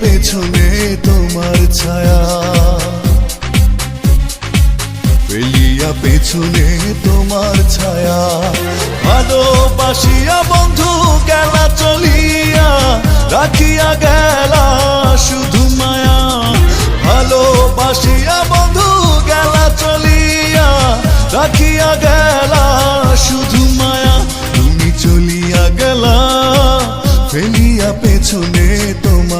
পেছনে তোমার ছায়া। ফেলিয়া পেছনে তোমার ছায়া। ভালোবাসিয়া বন্ধু, গেলা চলিয়া, রাখিয়া গেলা শুধু মায়া। ভালোবাসিয়া বন্ধু, গেলা চলিয়া, রাখিয়া গেলা শুধু মায়া। তুমি চলিয়া গেলা, ফেলিয়া পেছনে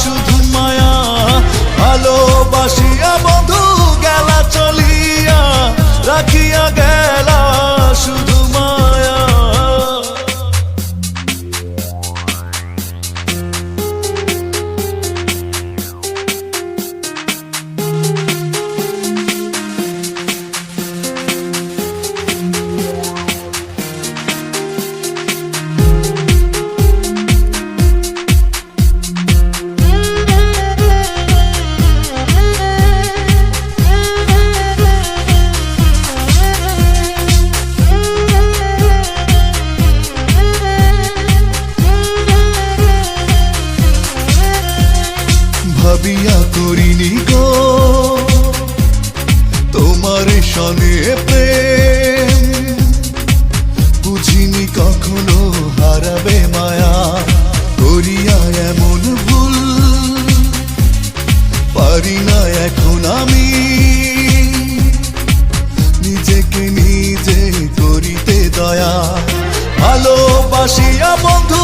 শুধু মায়া ভালোবাসিয়া বন্ধু গেলা চলিয়া রাখিয়া গেলা শুধু মায়া সনে প্রেম। বুঝিনি কখনো হারাবে মায়া, করিয়া এমন ভুল। পারি না এখন আমি। নিজেকে নিজে করিতে দয়া। ভালোবাসিয়া বন্ধু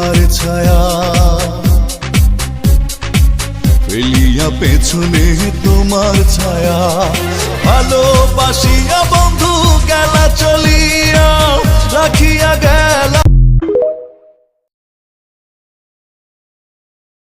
তোমার ছায়া। ফেলিয়া পেছনে তোমার ছায়া। ভালোবাসিয়া বন্ধু গেলা